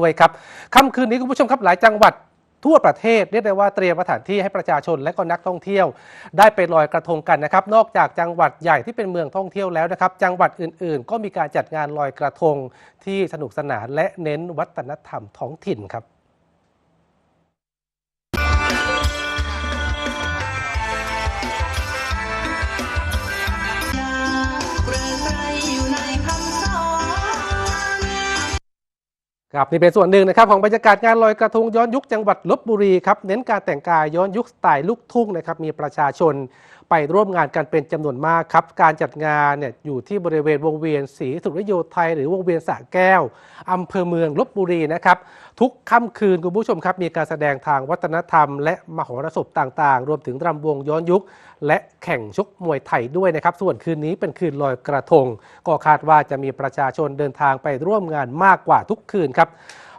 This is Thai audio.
ด้วยครับค่ำคืนนี้คุณผู้ชมครับหลายจังหวัดทั่วประเทศเรียกได้ว่าเตรียมสถานที่ให้ประชาชนและก็นักท่องเที่ยว ได้ไปลอยกระทงกันนะครับ นอกจากจังหวัดใหญ่ที่เป็นเมืองท่องเที่ยวแล้วนะครับ จังหวัดอื่นๆ ก็มีการจัดงานลอยกระทงที่สนุกสนานและเน้นวัฒนธรรมท้องถิ่นครับ ครับนี่เป็นส่วนหนึ่งนะครับของบรรยากาศงานลอยกระทงย้อนยุคจังหวัดลบบุรีครับเน้นการแต่งกายย้อนยุคสไตล์ลูกทุ่งนะครับมีประชาชนไปร่วมงานกันเป็นจำนวนมากครับการจัดงานเนี่ยอยู่ที่บริเวณวงเวียนศรีสุริโยไทยหรือวงเวียนสระแก้วอำเภอเมืองลบบุรีนะครับทุกค่ำคืนคุณผู้ชมครับมีการแสดงทางวัฒนธรรม และมหรสพต่างๆ รวมถึงรำวงย้อนยุค และแข่งชกมวยไทยด้วยนะครับส่วนคืนนี้เป็นคืนลอยกระทง ก็คาดว่าจะมีประชาชนเดินทางไปร่วมงานมากกว่าทุกคืนครับนะครับ